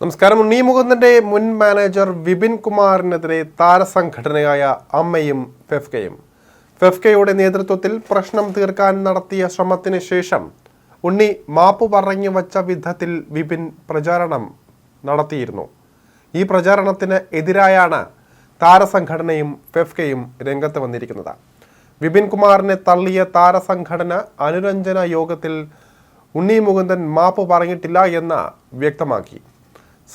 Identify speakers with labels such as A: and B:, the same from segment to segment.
A: നമസ്കാരം. ഉണ്ണി മുകുന്ദന്റെ മുൻ മാനേജർ വിപിൻ കുമാറിനെതിരെ താരസംഘടനയായ അമ്മയും ഫെഫ്കയും. ഫെഫ്കയുടെ നേതൃത്വത്തിൽ പ്രശ്നം തീർക്കാൻ നടത്തിയ ശ്രമത്തിന് ശേഷം ഉണ്ണി മാപ്പ് പറഞ്ഞു വച്ച വിധത്തിൽ വിപിൻ പ്രചാരണം നടത്തിയിരുന്നു. ഈ പ്രചാരണത്തിന് എതിരായാണ് താരസംഘടനയും ഫെഫ്കയും രംഗത്ത് വന്നിരിക്കുന്നത്. വിപിൻ കുമാറിനെ തള്ളിയ താരസംഘടന അനുരഞ്ജന യോഗത്തിൽ ഉണ്ണി മുകുന്ദൻ മാപ്പ് പറഞ്ഞിട്ടില്ല എന്ന് വ്യക്തമാക്കി.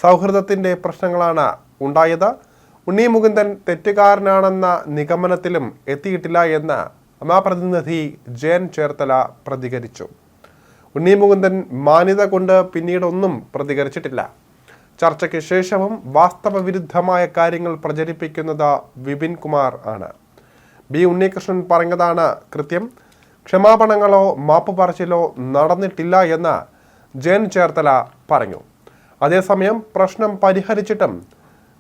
A: സൗഹൃദത്തിന്റെ പ്രശ്നങ്ങളാണ് ഉണ്ടായത്. ഉണ്ണി മുകുന്ദൻ തെറ്റുകാരനാണെന്ന നിഗമനത്തിലും എത്തിയിട്ടില്ല എന്ന് അമാ പ്രതിനിധി ജയൻ ചേർത്തല പ്രതികരിച്ചു. ഉണ്ണി മുകുന്ദൻ മാന്യത കൊണ്ട് പിന്നീടൊന്നും പ്രതികരിച്ചിട്ടില്ല. ചർച്ചയ്ക്ക് ശേഷവും വാസ്തവവിരുദ്ധമായ കാര്യങ്ങൾ പ്രചരിപ്പിക്കുന്നത് വിപിൻ കുമാർ ആണ്. ബി ഉണ്ണികൃഷ്ണൻ പറഞ്ഞതാണ് കൃത്യം. ക്ഷമാപണങ്ങളോ മാപ്പ് പറച്ചിലോ നടന്നിട്ടില്ല എന്ന് ജയൻ ചേർത്തല പറഞ്ഞു. അതേസമയം പ്രശ്നം പരിഹരിച്ചിട്ടും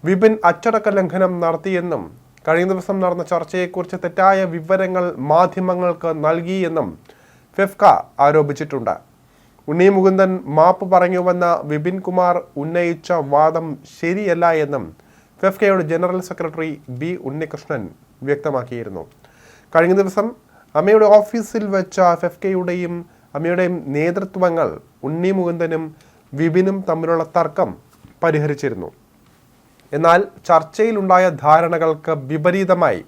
A: വിപിൻ അച്ചടക്ക ലംഘനം നടത്തിയെന്നും കഴിഞ്ഞ ദിവസം നടന്ന ചർച്ചയെക്കുറിച്ച് തെറ്റായ വിവരങ്ങൾ മാധ്യമങ്ങൾക്ക് നൽകിയെന്നും ഫെഫ്ക ആരോപിച്ചിട്ടുണ്ട്. ഉണ്ണി മുകുന്ദൻ മാപ്പ് പറഞ്ഞുവെന്ന വിപിൻ കുമാർ ഉന്നയിച്ച വാദം ശരിയല്ല എന്നും ഫെഫ്കയുടെ ജനറൽ സെക്രട്ടറി ബി ഉണ്ണികൃഷ്ണൻ വ്യക്തമാക്കിയിരുന്നു. കഴിഞ്ഞ ദിവസം അമ്മയുടെ ഓഫീസിൽ വെച്ച ഫെഫ്കയുടെയും അമ്മയുടെയും നേതൃത്വങ്ങൾ ഉണ്ണി മുകുന്ദനും വിപിനും തമ്മിലുള്ള തർക്കം പരിഹരിച്ചിരുന്നു. എന്നാൽ ചർച്ചയിലുണ്ടായ ധാരണകൾക്ക് വിപരീതമായി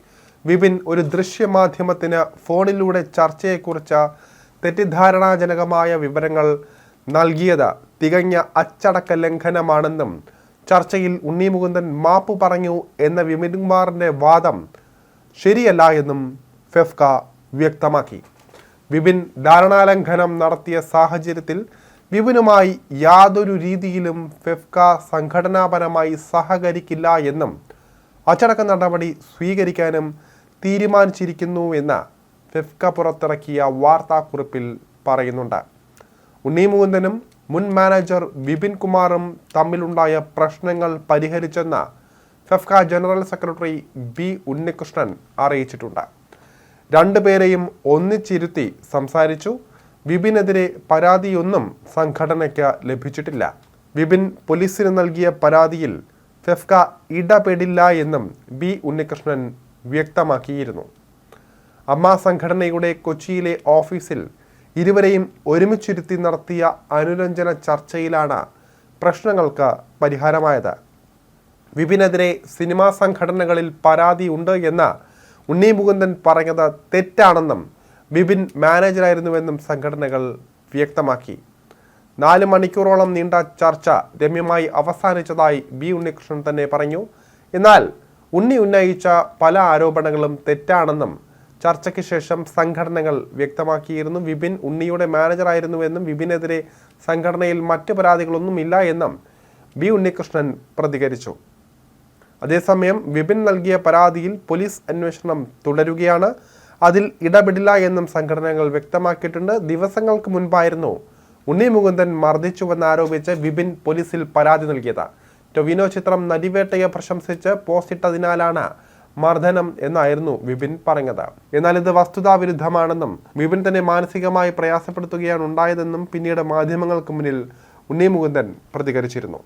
A: വിപിൻ ഒരു ദൃശ്യമാധ്യമത്തിന് ഫോണിലൂടെ ചർച്ചയെക്കുറിച്ച് തെറ്റിദ്ധാരണാജനകമായ വിവരങ്ങൾ നൽകിയത് തികഞ്ഞ അച്ചടക്ക ലംഘനമാണെന്നും ചർച്ചയിൽ ഉണ്ണി മുകുന്ദൻ മാപ്പ് പറഞ്ഞു എന്ന വിപിൻകുമാറിന്റെ വാദം ശരിയല്ല എന്നും ഫെഫ്ക വ്യക്തമാക്കി. വിപിൻ ധാരണാലംഘനം നടത്തിയ സാഹചര്യത്തിൽ വിപിനുമായി യാതൊരു രീതിയിലും ഫെഫ്ക സംഘടനാപരമായി സഹകരിക്കില്ല എന്നും അച്ചടക്ക നടപടി സ്വീകരിക്കാനും തീരുമാനിച്ചിരിക്കുന്നു എന്ന് ഫെഫ്ക പുറത്തിറക്കിയ വാർത്താക്കുറിപ്പിൽ പറയുന്നുണ്ട്. ഉണ്ണിമുകുന്ദനും മുൻ മാനേജർ വിപിൻ കുമാറും തമ്മിലുണ്ടായ പ്രശ്നങ്ങൾ പരിഹരിച്ചെന്ന് FEFKA general secretary B Unnikrishnan അറിയിച്ചിട്ടുണ്ട്. രണ്ടുപേരെയും ഒന്നിച്ചിരുത്തി സംസാരിച്ചു. വിപിനെതിരെ പരാതിയൊന്നും സംഘടനയ്ക്ക് ലഭിച്ചിട്ടില്ല. വിപിൻ പോലീസിന് നൽകിയ പരാതിയിൽ ഫെഫ്ക ഇടപെടില്ല എന്നും ബി ഉണ്ണികൃഷ്ണൻ വ്യക്തമാക്കിയിരുന്നു. അമ്മ സംഘടനയുടെ കൊച്ചിയിലെ ഓഫീസിൽ ഇരുവരെയും ഒരുമിച്ചിരുത്തി നടത്തിയ അനുരഞ്ജന ചർച്ചയിലാണ് പ്രശ്നങ്ങൾക്ക് പരിഹാരമായത്. വിപിനെതിരെ സിനിമാ സംഘടനകളിൽ പരാതി ഉണ്ട് എന്ന് ഉണ്ണി മുകുന്ദൻ പറഞ്ഞത് തെറ്റാണെന്നും വിപിൻ മാനേജറായിരുന്നുവെന്നും സംഘടനകൾ വ്യക്തമാക്കി. നാല് മണിക്കൂറോളം നീണ്ട ചർച്ച രമ്യമായി അവസാനിച്ചതായി ബി ഉണ്ണികൃഷ്ണൻ തന്നെ പറഞ്ഞു. എന്നാൽ ഉണ്ണി ഉന്നയിച്ച പല ആരോപണങ്ങളും തെറ്റാണെന്നും ചർച്ചയ്ക്ക് ശേഷം സംഘടനകൾ വ്യക്തമാക്കിയിരുന്നു. വിപിൻ ഉണ്ണിയുടെ മാനേജറായിരുന്നുവെന്നും വിപിനെതിരെ സംഘടനയിൽ മറ്റ് പരാതികളൊന്നും ഇല്ല എന്നും ബി ഉണ്ണികൃഷ്ണൻ പ്രതികരിച്ചു. അതേസമയം വിപിൻ നൽകിയ പരാതിയിൽ പോലീസ് അന്വേഷണം തുടരുകയാണ്. അതിൽ ഇടപെടില്ല എന്നും സംഘടനകൾ വ്യക്തമാക്കിയിട്ടുണ്ട്. ദിവസങ്ങൾക്ക് മുൻപായിരുന്നു ഉണ്ണി മുകുന്ദൻ മർദ്ദിച്ചുവെന്നാരോപിച്ച് വിപിൻ പോലീസിൽ പരാതി നൽകിയത്. ടൊവിനോ ചിത്രം നടിവേട്ടയെ പ്രശംസിച്ച് പോസ്റ്റ് ഇട്ടതിനാലാണ് മർദ്ദനം എന്നായിരുന്നു വിപിൻ പറഞ്ഞത്. എന്നാൽ ഇത് വസ്തുതാവിരുദ്ധമാണെന്നും വിപിൻ തന്നെ മാനസികമായി പ്രയാസപ്പെടുത്തുകയാണ് ഉണ്ടായതെന്നും പിന്നീട് മാധ്യമങ്ങൾക്ക് മുന്നിൽ ഉണ്ണി മുകുന്ദൻ പ്രതികരിച്ചിരുന്നു.